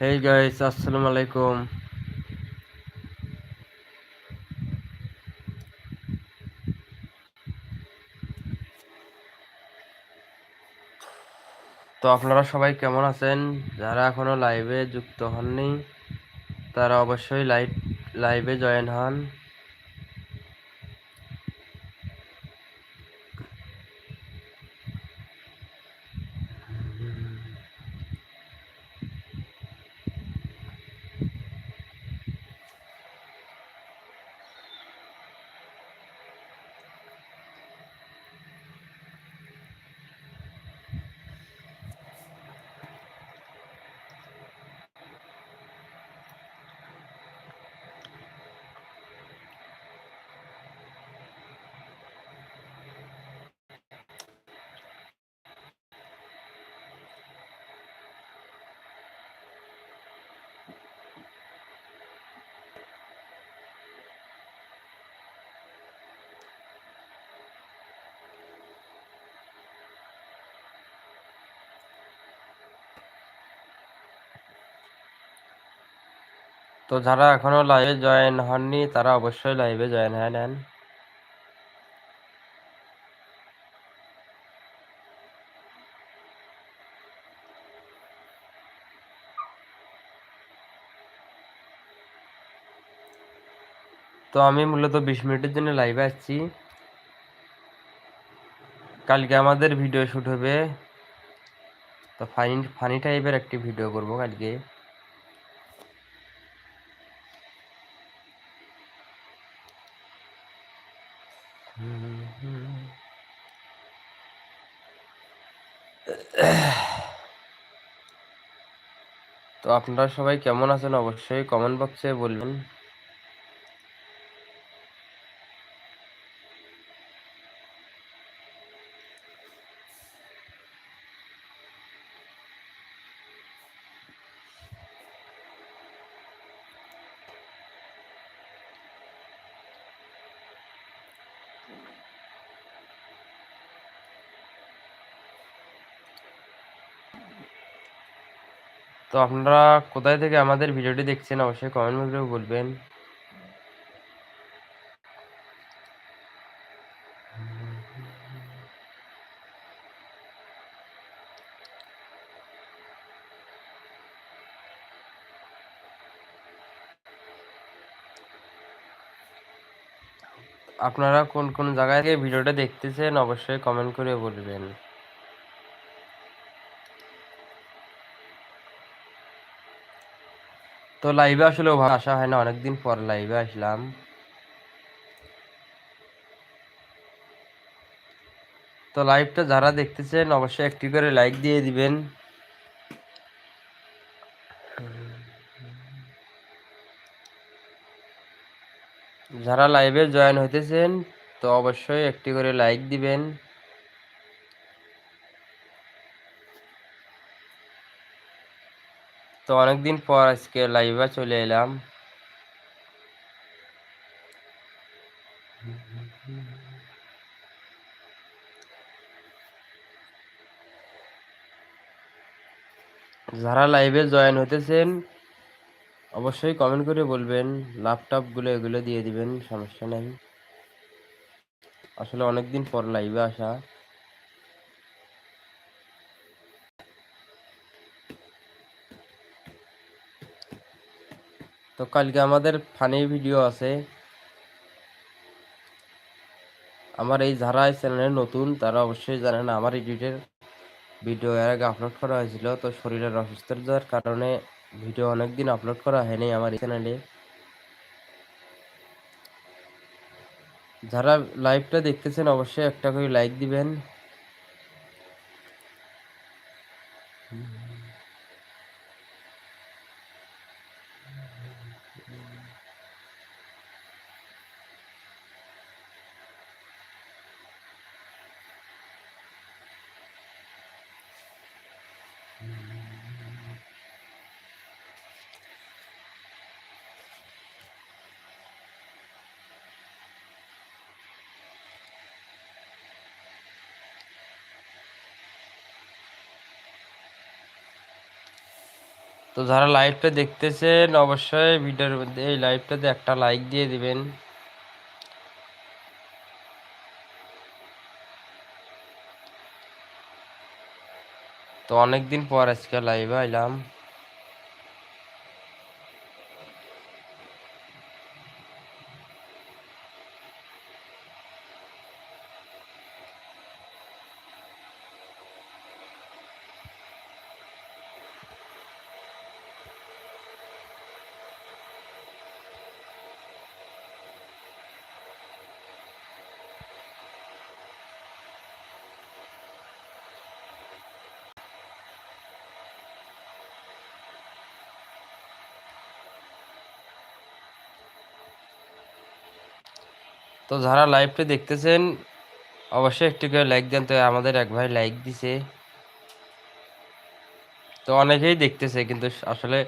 Hey guys আসসালামু আলাইকুম তো আপনারা সবাই কেমন আছেন? যারা এখনও লাইভে যুক্ত হননি, তারা অবশ্যই লাইভ লাইভে জয়েন হন। তো যারা এখনও লাইভে জয়েন হননি, তারা অবশ্যই লাইভে জয়েন হয়ে নেন। তো আমি মূলত বিশ মিনিটের জন্য লাইভে আসছি। কালকে আমাদের ভিডিও শ্যুট হবে। তো ফানি ফানি টাইপের একটি ভিডিও করব কালকে। আপনারা সবাই কেমন আছেন অবশ্যই কমেন্ট বক্সে বলবেন। তো আপনারা কোথায় থেকে আমাদের ভিডিওটি দেখছেন অবশ্যই কমেন্ট বক্সে বলবেন। আপনারা কোন কোন জায়গায় থেকে ভিডিওটা দেখতেছেন অবশ্যই কমেন্ট করে বলবেন। তো লাইভে আসলে আসা হয় না, অনেকদিন পর লাইভে আসলাম। তো লাইভটা যারা দেখতেছেন, অবশ্যই একটি করে লাইক দিয়ে দিবেন। যারা লাইভে জয়েন হইতেছেন, তো অবশ্যই একটি করে লাইক দিবেন। তো অনেকদিন পর আজকে লাইভে চলে এলাম। যারা লাইভে জয়েন হতেছেন অবশ্যই কমেন্ট করে বলবেন। ল্যাপটপগুলো এগুলো দিয়ে দিবেন, সমস্যা নেই। আসলে অনেকদিন পর লাইভে আসা। তো কালকে আমাদের ফানি ভিডিও আছে। আমার এই যারা এই চ্যানেলে নতুন, তারা অবশ্যই জানেন আমার এডিটের ভিডিও এর আগে আপলোড করা হয়েছিল, তো শরীরের অসুস্থতার কারণে ভিডিও অনেকদিন আপলোড করা হয়নি আমার এই চ্যানেলে যারা লাইভটা দেখতেছেন, অবশ্যই একটা করে লাইক দিবেন। তো যারা লাইভটা দেখতেছেন, অবশ্যই ভিডিওর মধ্যে এই লাইভটাতে একটা লাইক দিয়ে দিবেন। তো অনেকদিন পর আজকে লাইভ আইলাম। তো যারা লাইভটা দেখতেছেন, অবশ্যই একটু করে লাইক দেন। তো আমাদের এক ভাই লাইক দিছে। তো অনেকেই দেখতেছে, কিন্তু আসলে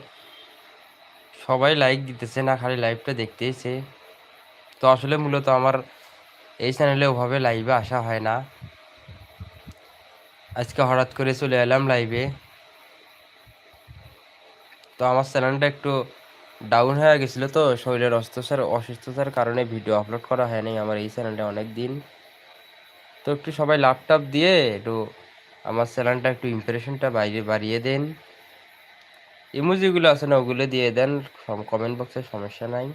সবাই লাইক দিতেছে না, খালি লাইভটা দেখতেইছে। তো আসলে মূলত আমার এই চ্যানেলে ওভাবে লাইভে আসা হয় না। আজকে হঠাৎ করে চলে এলাম লাইভে তো আমার চ্যানেলটা একটু ডাউন হয়ে গেছিল তো, শরীরের অস্ত্রসার অসুস্থতার কারণে ভিডিও আপলোড করা হয়নি আমার এই চ্যানেলটা অনেক দিন তো একটু সবাই ল্যাপটপ দিয়ে একটু আমার চ্যানেলটা একটু ইমপ্রেশনটা বাইরে বাড়িয়ে দেন। ইমোজিগুলো আছে না, ওগুলো দিয়ে দেন কমেন্ট বক্সে সমস্যা নাই।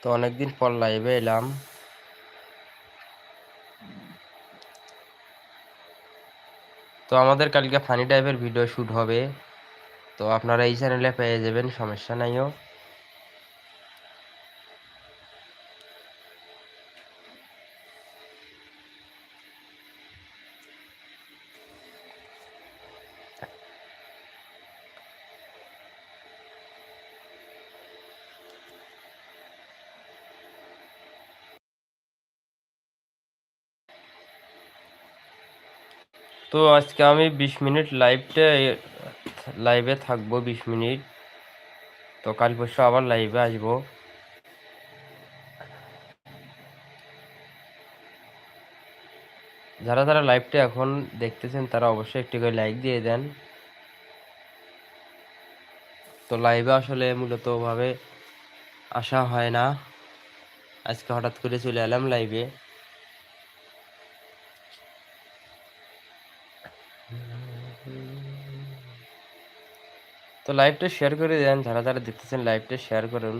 তো অনেকদিন পর লাইভে এলাম। তো আমাদের কালকে ফানি টাইপের ভিডিও শ্যুট হবে। তো আপনারা এই চ্যানেলে পেয়ে যাবেন সমস্যা নাইও তো আজকে আমি বিশ মিনিট লাইভটা লাইভে থাকব বিশ মিনিট। তো কাল পরশু আবার লাইভে আসব। যারা যারা লাইভটা এখন দেখতেছেন, তারা অবশ্যই একটি করে লাইক দিয়ে দেন। তো লাইভে আসলে মূলত ভাবে আসা হয় না। আজকে হঠাৎ করে চলে এলাম লাইভে তো লাইভটা শেয়ার করে দেন, যারা যারা দেখতেছেন লাইভটা শেয়ার করুন।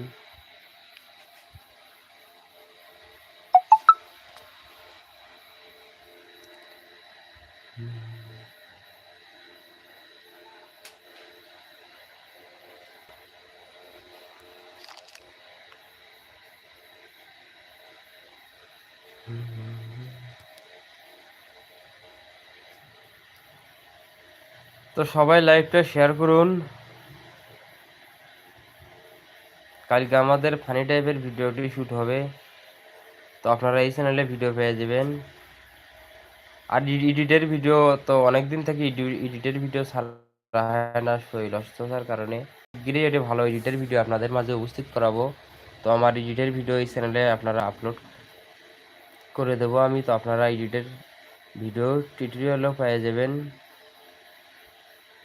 তো সবাই লাইভটা শেয়ার করুন। কালকে আমাদের ফানি টাইপের ভিডিওটি শ্যুট হবে। তো আপনারা এই চ্যানেলে ভিডিও পেয়ে যাবেন। আর এডিটের ভিডিও তো অনেক দিন থেকে এডিটের ভিডিও ছাড়া হয় না শরীর অসুস্থতার কারণে। গিরে এটি ভালো এডিটের ভিডিও আপনাদের মাঝে উপস্থিত করাবো। তো আমার এডিটের ভিডিও এই চ্যানেলে আপনারা আপলোড করে দেবো আমি। তো আপনারা এডিটের ভিডিও টিউটোরিয়ালও পেয়ে যাবেন।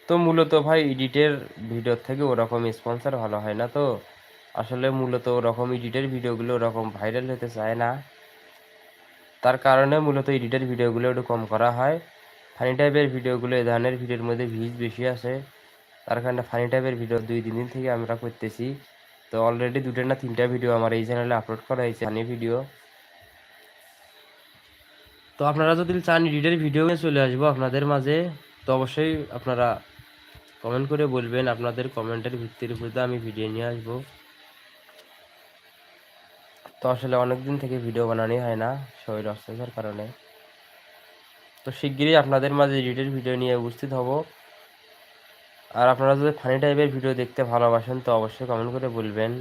তো মূলত ভাই এডিটের ভিডিওর থেকে ওরকম স্পন্সার ভালো হয় না তো। আসলে মূলত ওরকম এডিটের ভিডিওগুলো ওরকম ভাইরাল হতে চায় না। তার কারণে মূলত এডিটের ভিডিওগুলো একটু কম করা হয়। ফানি টাইপের ভিডিওগুলো এ ধরনের ভিডিওর মধ্যে ভিউজ বেশি আছে তার কারণে ফানি টাইপের ভিডিও দুই, তিন দিন থেকে আমরা করতেছি। তো অলরেডি দুটো না তিনটা ভিডিও আমার এই চ্যানেলে আপলোড করা হয়েছে ফানি ভিডিও তো আপনারা যদি চান এডিটের ভিডিও চলে আসব আপনাদের মাঝে, তো অবশ্যই আপনারা কমেন্ট করে বলবেন। আপনাদের কমেন্টের ভিত্তির উপরে আমি ভিডিও নিয়ে আসব। তো আসলে অনেক দিন থেকে ভিডিও বানানি হয় না শরীর অসুস্থতার কারণে। তো শিগগিরই আপনাদের মাঝে এডিটের ভিডিও নিয়ে উপস্থিত হব। আর আপনারা যদি ফানি টাইপের ভিডিও দেখতে ভালোবাসেন তো অবশ্যই কমেন্ট করে বলবেন।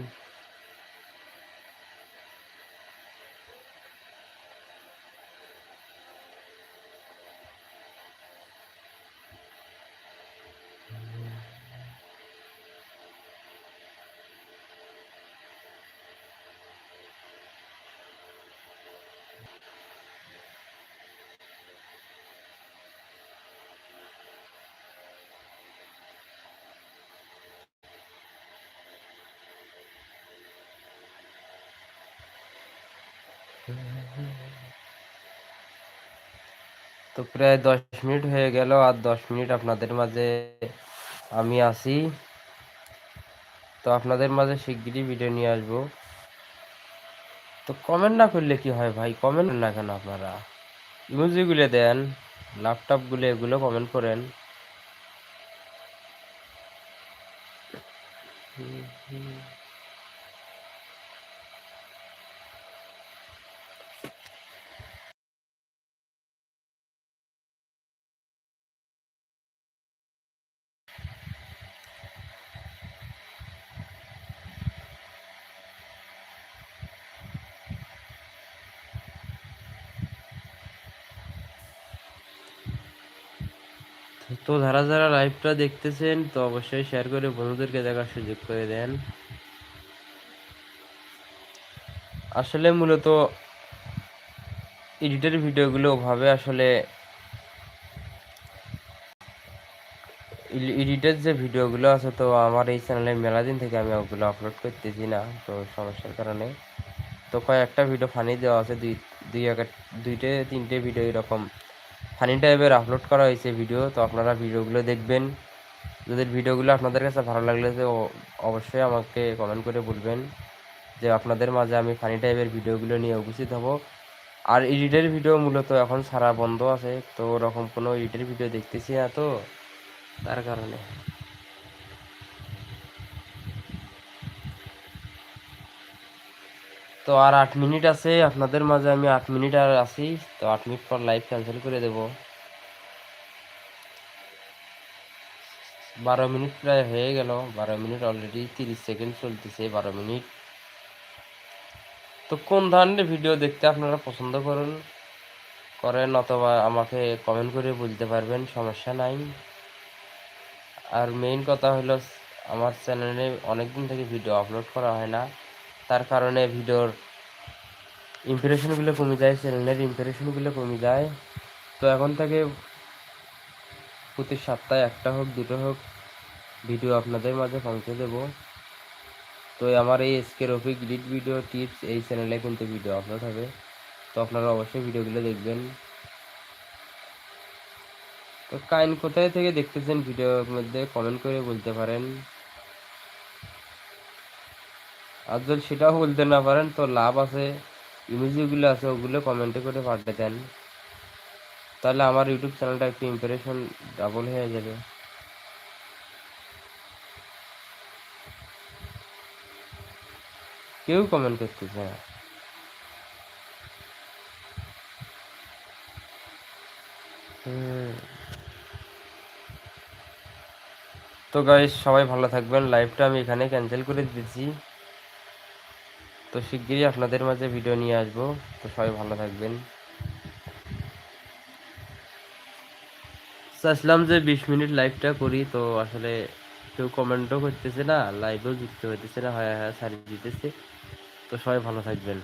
তো প্রায় দশ মিনিট হয়ে গেল আর দশ মিনিট আপনাদের মাঝে আমি আছি। তো আপনাদের মাঝে শিগগিরই ভিডিও নিয়ে আসব। তো কমেন্ট না করলে কি হয় ভাই? কমেন্ট না কেন আপনারা? ইমোজিগুলো দেন ল্যাপটপগুলো এগুলো কমেন্ট করেন। তো যারা যারা লাইভটা দেখতেছেন, তো অবশ্যই শেয়ার করে বন্ধুদেরকে দেখার সুযোগ করে দেন। আসলে মূলত এডিটের ভিডিওগুলো ওভাবে আসলে এডিটের যে ভিডিওগুলো আছে, তো আমার এই চ্যানেলে মেলা দিন থেকে আমি ওগুলো আপলোড করতেছি না, তো সমস্যার কারণে। তো কয়েকটা ভিডিও ফানি দেওয়া আছে, দুই দুই এক দুইটে, তিনটে ভিডিও এরকম ফানি টাইপের আপলোড করা হয়েছে ভিডিও তো আপনারা ভিডিওগুলো দেখবেন। যদি ভিডিওগুলো আপনাদের কাছে ভালো লাগলে তো অবশ্যই আমাকে কমেন্ট করে বলবেন যে আপনাদের মাঝে আমি ফানি টাইপের ভিডিওগুলো নিয়ে উপস্থিত হব। আর এডিটের ভিডিও মূলত এখন সারা বন্ধ আছে, তো ওরকম কোনো এডিটের ভিডিও দেখতেছি না তো, তার কারণে। তো আর আট মিনিট আছে, আপনাদের মাঝে আমি আট মিনিট আর আছি, তো আট মিনিট পর লাইভ ক্যান্সেল করে দেব। বারো মিনিট প্রায় হয়ে গেল, বারো মিনিট অলরেডি তিরিশ সেকেন্ড চলতেছে, বারো মিনিট। তো কোন ধরনের ভিডিও দেখতে আপনারা পছন্দ করুন, করেন অথবা আমাকে কমেন্ট করে বলতে পারবেন, সমস্যা নাই। আর মেইন কথা হলো, আমার চ্যানেলে অনেকদিন থেকে ভিডিও আপলোড করা হয় না। তার কারণে ভিডিওর ইমপ্রেশনগুলো কমে যায় চ্যানেলের ইমপ্রেশনগুলো কমে যায়। তো এখন থেকে প্রতি সপ্তাহে একটা হোক, দুটো হোক ভিডিও আপনাদের মাঝে পৌঁছে দেব। তো আমার এই SK Rafiq grid video tips এই চ্যানেলে কিন্তু ভিডিও আপলোড হবে। তো আপনারা অবশ্যই ভিডিওগুলো দেখবেন। তো কাইন কোথায় থেকে দেখতেছেন ভিডিওর মধ্যে কমেন্ট করে বলতে পারেন। আর যদি সেটাও বলতে না পারেন, তো লাভ আছে। ইমেজিগুলো আছে, ওগুলো কমেন্টে করে পাঠিয়ে দেন। তাহলে আমার ইউটিউব চ্যানেলটা একটু ইম্প্রেশন ডাবল হয়ে যাবে। কেউ কমেন্ট করতেছে না। তো গাইস সবাই ভালো থাকবেন। লাইভটা আমি এখানে ক্যান্সেল করে দিয়েছি তো শিগগিরই আপনাদের মাঝে ভিডিও নিয়ে আসব। তো সবাই ভালো থাকবেন। চাইছিলাম যে বিশ মিনিট লাইভটা করি, তো আসলে কেউ কমেন্টও করতেছে না লাইভেও যুক্ত হইতেছে না হ্যাঁ হ্যাঁ সারি দিতেছে। তো সবাই ভালো থাকবেন।